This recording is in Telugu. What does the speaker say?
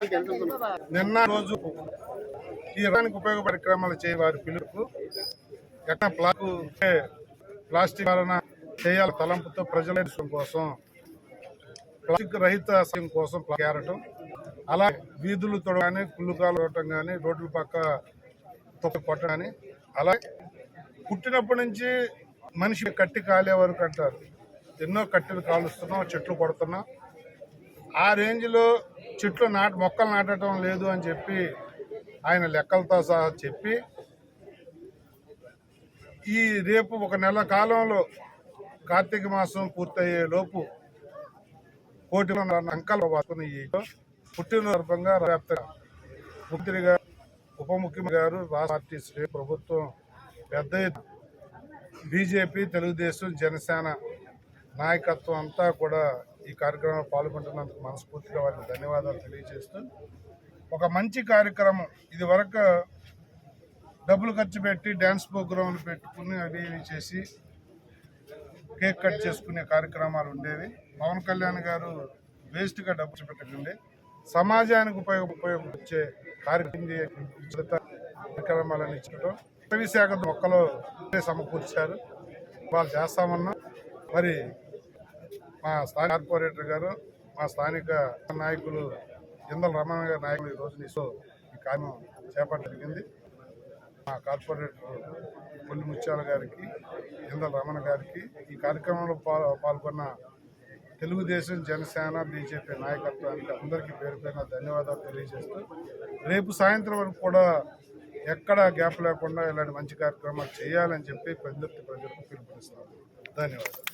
నిన్న రోజు ఈ రంగానికి ఉపయోగపడే కార్యక్రమాలు చేయ వారి పిలుపు ఎట్లా ప్లాకు ప్లాస్టిక్ వలన చేయాల తలంపుతో ప్రజల కోసం ప్లాస్టిక్ రహిత సమయం కోసం కేరటం అలా వీధులు తొడగానే కుళ్ళుకాలు తొడటం కానీ రోడ్ల పక్క తొక్క కొట్టడం కానీ అలా పుట్టినప్పటి నుంచి మనిషి కట్టి కాలే వరకు అంటారు. ఎన్నో కట్టెలు కాలుస్తున్నాం చెట్లు కొడుతున్నాం. ఆ రేంజ్లో చెట్లు నాట మొక్కలు నాటడం లేదు అని చెప్పి ఆయన లెక్కలతో సహా చెప్పి ఈ రేపు ఒక నెల కాలంలో కార్తీక మాసం పూర్తయ్యే లోపు కోటి అంకలు వాసుకుని పుట్టిన సందర్భంగా వ్యాప్తంగా ముఖ్యమంత్రి గారు ఉప ముఖ్యమంత్రి గారు రాష్ట్ర శ్రీ ప్రభుత్వం పెద్ద బీజేపీ తెలుగుదేశం జనసేన నాయకత్వం అంతా కూడా ఈ కార్యక్రమంలో పాల్గొంటున్నందుకు మనస్ఫూర్తిగా వారికి ధన్యవాదాలు తెలియజేస్తూ ఒక మంచి కార్యక్రమం. ఇది వరకు డబ్బులు ఖర్చు పెట్టి డ్యాన్స్ ప్రోగ్రాంలు పెట్టుకుని అవి ఇవి చేసి కేక్ కట్ చేసుకునే కార్యక్రమాలు ఉండేవి. పవన్ కళ్యాణ్ గారు వేస్ట్గా డబ్బు పెట్టకండి సమాజానికి ఉపయోగ ఉపయోగించే కార్యక్రమం కార్యక్రమాలను ఇచ్చడం అటవీ శాఖ మొక్కలు సమకూర్చారు. వాళ్ళు చేస్తామన్నా మరి మా స్థానిక కార్పొరేటర్ గారు మా స్థానిక నాయకులు ఇందల రమణ గారి నాయకులు ఈ రోజు నీతో ఈ కార్యం చేపట్టడం జరిగింది. మా కార్పొరేటర్ కొల్లి ముత్యాల గారికి ఇందల రమణ గారికి ఈ కార్యక్రమంలో పాల్గొన్న తెలుగుదేశం జనసేన బీజేపీ నాయకత్వానికి అందరికీ పేరు పైన ధన్యవాదాలు తెలియజేస్తూ రేపు సాయంత్రం వరకు కూడా ఎక్కడ గ్యాప్ లేకుండా ఇలాంటి మంచి కార్యక్రమాలు చేయాలని చెప్పి పెద్దెత్తి ప్రజలకు పిలుపునిస్తాను ధన్యవాదాలు.